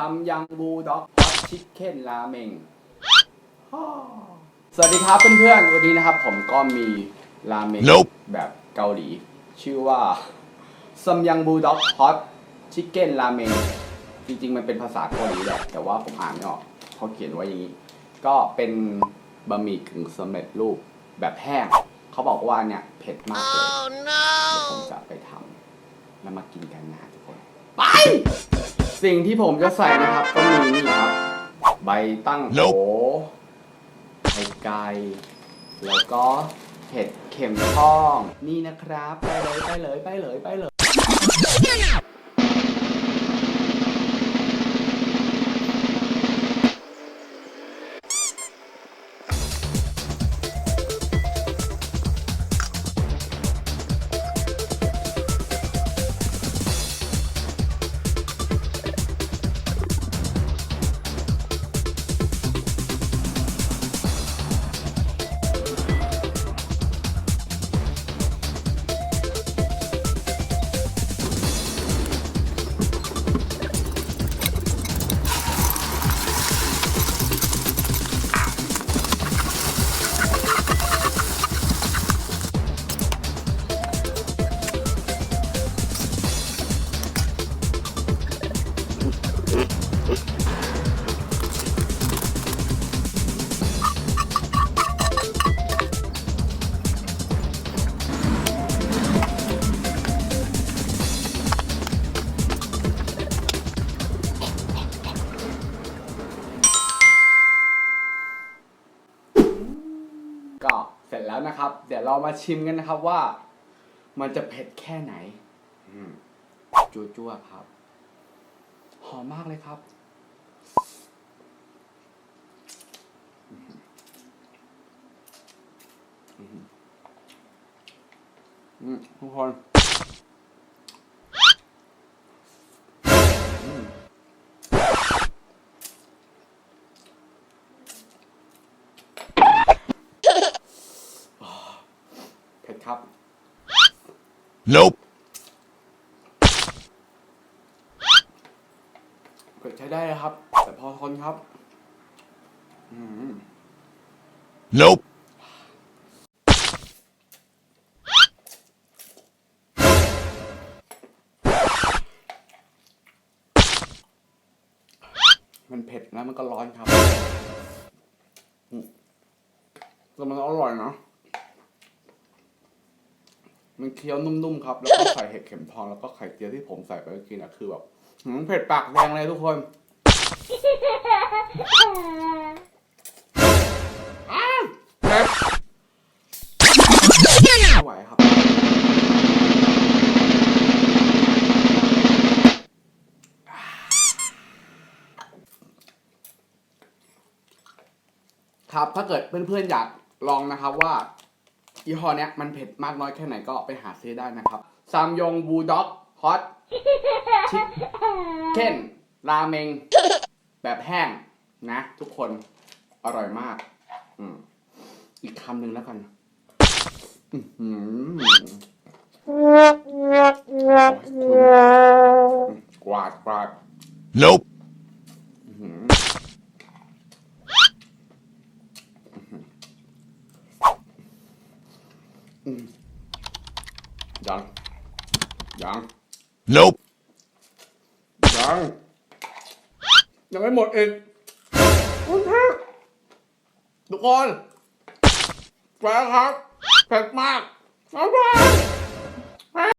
ซัมยังบูด็อกฮอตชิคเก้นราเมงสวัสดีครับเพื่อนๆ วันนี้นะครับผมก็มีราเมง Nope แบบเกาหลี ชื่อว่าซัมยังบูด็อกฮอตชิคเก้นราเมงจริงๆ มันเป็นภาษาเกาหลีแหละแต่ว่าผมอ่านไม่ออกเขาเขียนไว้อย่างนี้ ก็เป็นบะหมี่กึ่งสำเร็จรูปแบบแห้งเขาบอกว่าเนี่ยเผ็ดมากเลยเดี๋ยวผมจะไปทำแล้วมากินกันนะทุกคน ไป สิ่งที่ผมจะใส่นะครับก็มีนี่ครับ ใบตั้งโห Nope ไข่ไก่แล้วก็เห็ดเข็มทอง นี่นะครับ ไปเลยไปเลยไปเลยไปเลย ก็เสร็จแล้วนะครับ เดี๋ยวเรามาชิมกันนะครับว่า มันจะเผ็ดแค่ไหนอืมจั่วๆครับ หอมมากเลยครับทุกคน ครับ Nope. เผ็ดใช้ได้นะครับ แต่พอทนครับ อืม Nope. มันเผ็ดแล้วมันก็ร้อนครับอืมแต่มันอร่อยนะ มันเคี้ยวนุ่มๆครับ แล้วก็ใส่เห็ดเข็มทองแล้วก็ไข่เจียวที่ผมใส่ไปเมื่อกี้นะคือแบบหืมเผ็ดปากแดงเลยทุกคนอ้าวเผ็ดไม่ไหวครับ ครับถ้าเกิดเพื่อนๆอยากลองนะครับว่า ยี่ห้อเนี้ยมันเผ็ดมากน้อยแค่ไหนก็ไปหาซื้อได้นะครับซามยงบูด็อกฮอตชิคเก้นราเมง แบบแห้งนะ ทุกคนอร่อยมาก อืมอีกคำหนึ่งแล้วกันอื้อหือกวาดกวาด Nope. อื้อหืออืม ยังยัง Nope. ยังยังไม่หมดอีกคุณพี่ทุกคนไปแล้วครับเผ็ดมากบ๊ายบาย